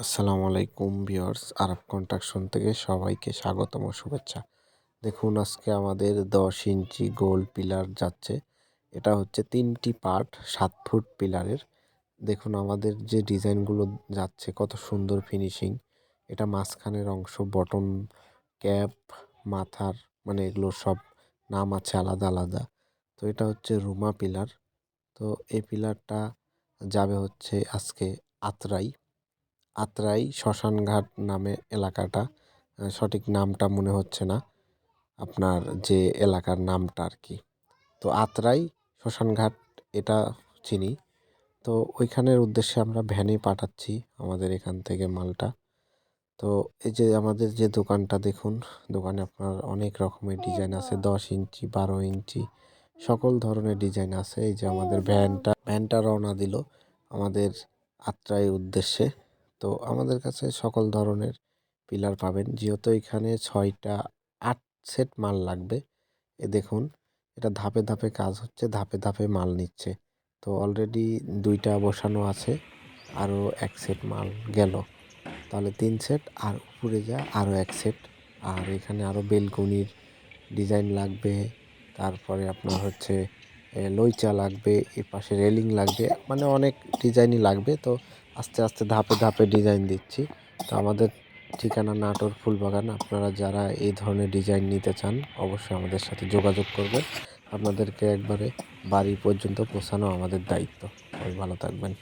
আসসালামু আলাইকুম ভিউয়ার্স, আরব কন্ট্রাকশন থেকে সবাইকে স্বাগতম, শুভেচ্ছা। দেখুন, আজকে আমাদের দশ ইঞ্চি গোল পিলার যাচ্ছে। এটা হচ্ছে তিনটি পার্ট, সাত ফুট পিলারের। দেখুন, আমাদের যে ডিজাইনগুলো যাচ্ছে, কত সুন্দর ফিনিশিং। এটা মাঝখানের অংশ বটন ক্যাপ, মাথার মানে এগুলো সব নাম আছে আলাদা আলাদা। তো এটা হচ্ছে রুমা পিলার। তো এই পিলারটা যাবে হচ্ছে আজকে আত্রাই। আত্রাই শ্মশানঘাট নামে এলাকাটা। সঠিক নামটা মনে হচ্ছে না। আপনার যে এলাকার নামটা আর কি তো আত্রাই শ্মশানঘাট এটা চিনি। তো ওইখানের উদ্দেশ্যে আমরা ভ্যানে পাঠাচ্ছি আমাদের এখান থেকে মালটা। তো এই যে আমাদের যে দোকানটা দেখুন, দোকানে আপনার অনেক রকমের ডিজাইন আছে। দশ ইঞ্চি, বারো ইঞ্চি, সকল ধরনের ডিজাইন আছে। এই যে আমাদের ভ্যানটা ভ্যানটা রওনা দিল আমাদের আত্রাই উদ্দেশ্যে। তো আমাদের কাছে সকল ধরনের পিলার পাবেন। যেহেতু এখানে ছয়টা আট সেট মাল লাগবে। এ দেখুন, এটা ধাপে ধাপে কাজ হচ্ছে, ধাপে ধাপে মাল নিচ্ছে। তো অলরেডি দুইটা বসানো আছে, আরও এক সেট মাল গেল। তাহলে তিন সেট, আর উপরে যা, আরও এক সেট। আর এখানে আরও বেলকনির ডিজাইন লাগবে, তারপরে আপনার হচ্ছে লইচা লাগবে এ পাশে রেলিং লাগবে মানে অনেক ডিজাইনই লাগবে। তো আস্তে আস্তে ধাপে ধাপে ডিজাইন দিচ্ছি। তো আমাদের ঠিকানা নাটোর ফুলবাগান। আপনারা যারা এই ধরনের ডিজাইন নিতে চান, অবশ্যই আমাদের সাথে যোগাযোগ করবেন। আপনাদেরকে একবারে বাড়ি পর্যন্ত পৌঁছানো আমাদের দায়িত্ব। ভালো থাকবেন।